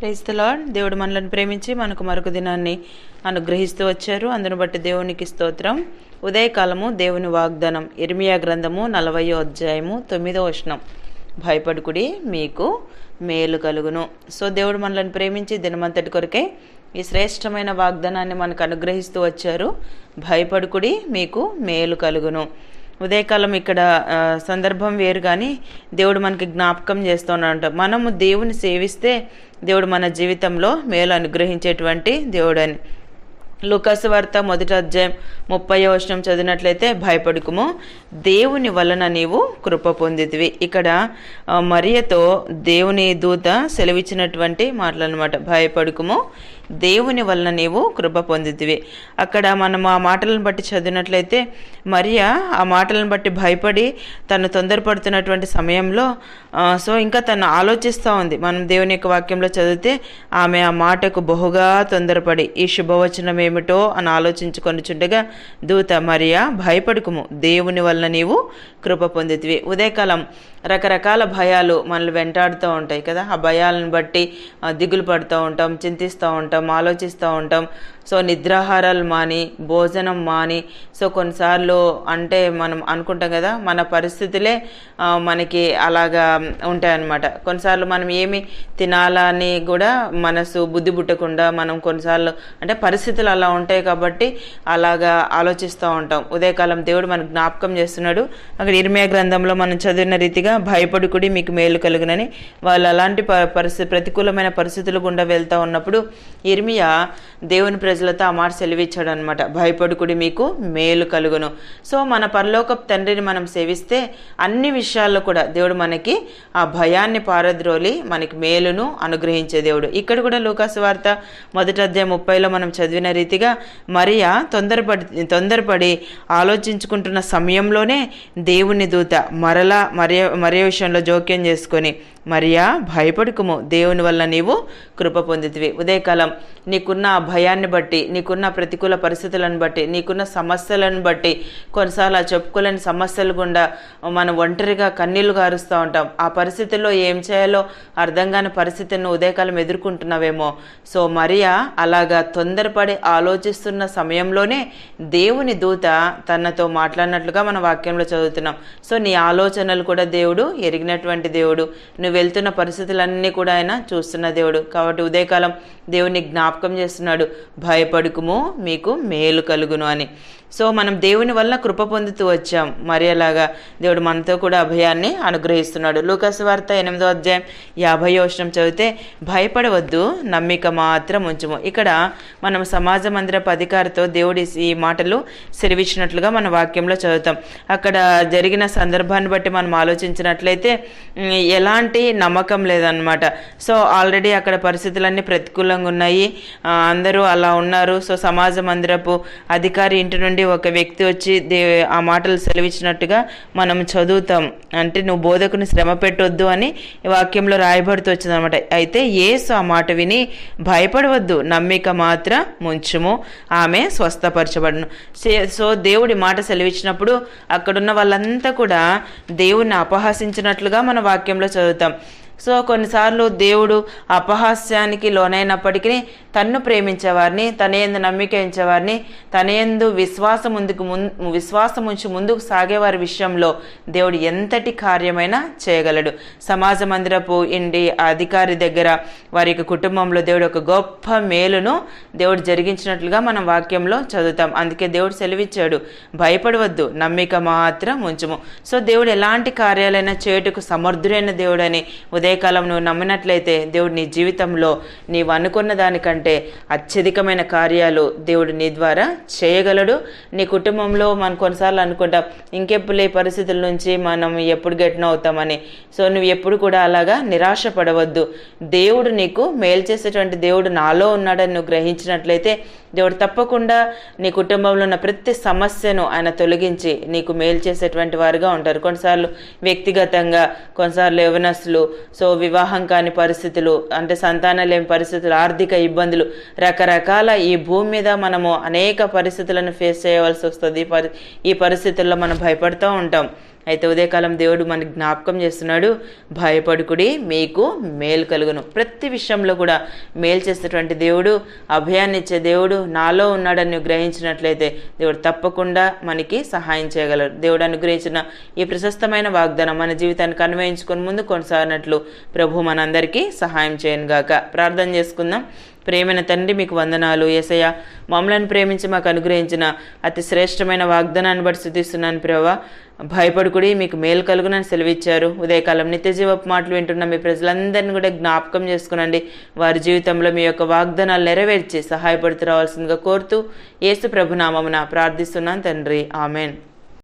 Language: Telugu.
Praise the lord. దేవుడు మనలను ప్రేమించి మనకు మరొక దినాన్ని అనుగ్రహిస్తూ వచ్చారు. అందును బట్టి దేవునికి స్తోత్రం. ఉదయకాలము దేవుని వాగ్దానం. ఇర్మియా గ్రంథము నలభయో అధ్యాయము తొమ్మిదో వచనం. భయపడుకుడి మీకు మేలు కలుగును. సో దేవుడు మనలను ప్రేమించి దినమంతటి కొరకే ఈ శ్రేష్టమైన వాగ్దానాన్ని మనకు అనుగ్రహిస్తూ వచ్చారు. భయపడుకుడి మీకు మేలు కలుగును. ఉదయకాలం ఇక్కడ సందర్భం వేరు కానీ దేవుడు మనకి జ్ఞాపకం చేస్తున్నాడు మనము దేవుని సేవిస్తే దేవుడు మన జీవితంలో మేలు అనుగ్రహించేటువంటి దేవుడు అని లుకస్ వార్త మొదటి అధ్యాయం ముప్పై వచనం చదివినట్లయితే భయపడుకుము. దేవుని వలన నీవు కృప పొందితివి. ఇక్కడ మరియతో దేవుని దూత సెలవిచ్చినటువంటి మాటలన్నమాట. భయపడుకుము. దేవుని వలన నీవు కృప పొందితివి. అక్కడ మనం ఆ మాటలను బట్టి చదివినట్లయితే మరియా ఆ మాటలను బట్టి భయపడి తను తొందరపడుతున్నటువంటి సమయంలో సో ఇంకా తను ఆలోచిస్తూ ఉంది. మనం దేవుని యొక్క వాక్యంలో చదివితే ఆమె ఆ మాటకు బహుగా తొందరపడి ఈ శుభవచనమే ఏమిటో అని ఆలోచించుకొని చుండగా దూత మరియా భయపడుకుము. దేవుని వలన నీవు కృప పొందితివి. ఉదయకాలం రకరకాల భయాలు మనల్ని వెంటాడుతూ ఉంటాయి కదా. ఆ భయాలను బట్టి దిగులు పడుతూ ఉంటాం చింతిస్తూ ఉంటాం ఆలోచిస్తూ ఉంటాం. సో నిద్రాహారాలు మాని భోజనం మాని సో కొన్నిసార్లు అంటే మనం అనుకుంటాం కదా మన పరిస్థితులే మనకి అలాగా ఉంటాయన్నమాట. కొన్నిసార్లు మనం ఏమి తినాలని కూడా మనసు బుద్ధి పుట్టకుండా మనం కొన్నిసార్లు అంటే పరిస్థితులు అలా ఉంటాయి కాబట్టి అలాగా ఆలోచిస్తూ ఉంటాం. ఉదయకాలం దేవుడు మనకు జ్ఞాపకం చేస్తున్నాడు. అక్కడ ఇర్మియా గ్రంథంలో మనం చదివిన రీతిగా భయపడుకుడి మీకు మేలు కలుగునని. వాళ్ళు అలాంటి ప- పరిస్థితి ప్రతికూలమైన పరిస్థితులు గుండా వెళ్తూ ఉన్నప్పుడు ఇర్మియా దేవుని ప్రజలతో ఆ మాట సెలవిచ్చాడు అనమాట భయపడుకుడి మీకు మేలు కలుగును. సో మన పరలోకపు తండ్రిని మనం సేవిస్తే అన్ని విషయాల్లో కూడా దేవుడు మనకి ఆ భయాన్ని పారద్రోలి మనకి మేలును అనుగ్రహించే దేవుడు. ఇక్కడ కూడా లూకాసు వార్త మొదటి అధ్యాయం ముప్పైలో మనం చదివిన రీతిగా మరియా తొందరపడి తొందరపడి ఆలోచించుకుంటున్న సమయంలోనే దేవుని దూత మరలా మరియ మరియ విషయంలో జోక్యం చేసుకొని మరియా భయపడుకుము. దేవుని వల్ల నీవు కృప పొందితివి. ఉదయకాలం నీకున్న ఆ భయాన్ని బట్టి నీకున్న ప్రతికూల పరిస్థితులను బట్టి నీకున్న సమస్యలను బట్టి కొన్నిసార్లు ఆ చెప్పుకోలేని సమస్యలు గుండా మనం ఒంటరిగా కన్నీళ్ళు గారుస్తూ ఉంటాం. ఆ పరిస్థితుల్లో ఏం చేయాలో అర్థం కాని పరిస్థితిని ఉదయకాలం ఎదుర్కొంటున్నావేమో. సో మరియా అలాగా తొందరపడి ఆలోచిస్తున్న సమయంలోనే దేవుని దూత తనతో మాట్లాడినట్లుగా మన వాక్యంలో చదువుతున్నాం. సో నీ ఆలోచనలు కూడా దేవుడు దేవుడు ఎరిగినటువంటి దేవుడు. నువ్వు వెళ్తున్న పరిస్థితులన్నీ కూడా ఆయన చూస్తున్న దేవుడు. కాబట్టి ఉదయకాలం దేవుని జ్ఞాపకం చేస్తున్నాడు. భయపడుకుము మీకు మేలు కలుగును అని. సో మనం దేవుని వల్ల కృప పొందుతూ వచ్చాం. మరి అలాగా దేవుడు మనతో కూడా అభయాన్ని అనుగ్రహిస్తున్నాడు. లూకాసు వార్త ఎనిమిదో అధ్యాయం యాభై వచనం చదివితే భయపడవద్దు నమ్మిక మాత్రం ఉంచుము. ఇక్కడ మనం సమాజ మందిరపు అధికారితో దేవుడి ఈ మాటలు సెలవిచ్చినట్లుగా మన వాక్యంలో చదువుతాం. అక్కడ జరిగిన సందర్భాన్ని బట్టి మనం ఆలోచించ పరిశీలించినట్లయితే ఎలాంటి నమ్మకం లేదనమాట సో ఆల్రెడీ అక్కడ పరిస్థితులన్నీ ప్రతికూలంగా ఉన్నాయి. అందరూ అలా ఉన్నారు. సో సమాజ మందిరపు అధికారి ఇంటి నుండి ఒక వ్యక్తి వచ్చి దే ఆ మాటలు సెలవిచ్చినట్టుగా మనం చదువుతాం. అంటే నువ్వు బోధకుని శ్రమ పెట్టొద్దు అని వాక్యంలో రాయబడుతూ వచ్చిందనమాట అయితే ఏసు ఆ మాట విని భయపడవద్దు. నమ్మిక మాత్రం ముంచుము. ఆమె స్వస్థపరచబడను. సే- సో దేవుడి మాట సెలవిచ్చినప్పుడు అక్కడున్న వాళ్ళంతా కూడా దేవుణ్ణి అపహసించినట్లుగా మన వాక్యంలో చదువుతాం. సో కొన్నిసార్లు దేవుడు అపహాస్యానికి లోనైనప్పటికీ తన్ను ప్రేమించేవారిని తనయందు నమ్మిక ఉంచేవారిని తనయందు విశ్వాసం ముందుకు ముందు విశ్వాసం ఉంచి ముందుకు సాగేవారి విషయంలో దేవుడు ఎంతటి కార్యమైనా చేయగలడు. సమాజ మందిరపు ఇండి అధికారి దగ్గర వారి యొక్క కుటుంబంలో దేవుడు ఒక గొప్ప మేలును దేవుడు జరిగించినట్లుగా మనం వాక్యంలో చదువుతాం. అందుకే దేవుడు సెలవిచ్చాడు భయపడవద్దు నమ్మిక మాత్రం ఉంచుము. సో దేవుడు ఎలాంటి కార్యాలైనా చేయుటకు సమర్థుడైన దేవుడని ఉదయకాలం నువ్వు నమ్మినట్లయితే దేవుడు నీ జీవితంలో నీవు అనుకున్న దానికంటే అత్యధికమైన కార్యాలు దేవుడు నీ ద్వారా చేయగలడు. నీ కుటుంబంలో మనం కొన్నిసార్లు అనుకుంటాం ఇంకెప్పుడు ఈ పరిస్థితుల నుంచి మనం ఎప్పుడు గెట్న అవుతామని. సో నువ్వు ఎప్పుడు కూడా అలాగా నిరాశ పడవద్దు దేవుడు నీకు మేలు చేసేటువంటి దేవుడు నాలో ఉన్నాడని నువ్వు గ్రహించినట్లయితే దేవుడు తప్పకుండా నీ కుటుంబంలో ఉన్న ప్రతి సమస్యను ఆయన తొలగించి నీకు మేలు చేసేటువంటి వారుగా ఉంటారు. కొన్నిసార్లు వ్యక్తిగతంగా కొన్నిసార్లు యవనస్తులు సో వివాహం కాని పరిస్థితులు అంటే సంతానం లేని పరిస్థితులు ఆర్థిక ఇబ్బంది ఇబ్బందులు రకరకాల ఈ భూమి మీద మనము అనేక పరిస్థితులను ఫేస్ చేయవలసి వస్తుంది. ఈ పరి ఈ పరిస్థితుల్లో మనం భయపడుతూ ఉంటాం. అయితే ఉదయకాలం దేవుడు మనకి జ్ఞాపకం చేస్తున్నాడు. భయపడుకుడి మీకు మేలు కలుగును. ప్రతి విషయంలో కూడా మేలు చేసేటువంటి దేవుడు అభయాన్ని ఇచ్చే దేవుడు నాలో ఉన్నాడని గ్రహించినట్లయితే దేవుడు తప్పకుండా మనకి సహాయం చేయగలరు దేవుడు అనుగ్రహించిన ఈ ప్రశస్తమైన వాగ్దానం మన జీవితానికి అన్వయించుకొని ముందు కొనసాగినట్లు ప్రభు మనందరికీ సహాయం చేయను గాక ప్రార్థన చేసుకుందాం. ప్రేమైన తండ్రి మీకు వందనాలు. ఏసయ్య మమ్మలను ప్రేమించి మాకు అనుగ్రహించిన అతి శ్రేష్టమైన వాగ్దానాన్ని బట్టి శుద్ధిస్తున్నాను ప్రభా. భయపడుకుడి మీకు మేలు కలుగునని సెలవిచ్చారు. ఉదయకాలం నిత్యజీవపు మాటలు వింటున్న మీ ప్రజలందరినీ కూడా జ్ఞాపకం చేసుకునండి. వారి జీవితంలో మీ యొక్క వాగ్దానాలు నెరవేర్చి సహాయపడుతూ రావాల్సిందిగా కోరుతూ యేసు ప్రభునామమున ప్రార్థిస్తున్నాను తండ్రి. ఆమెన్.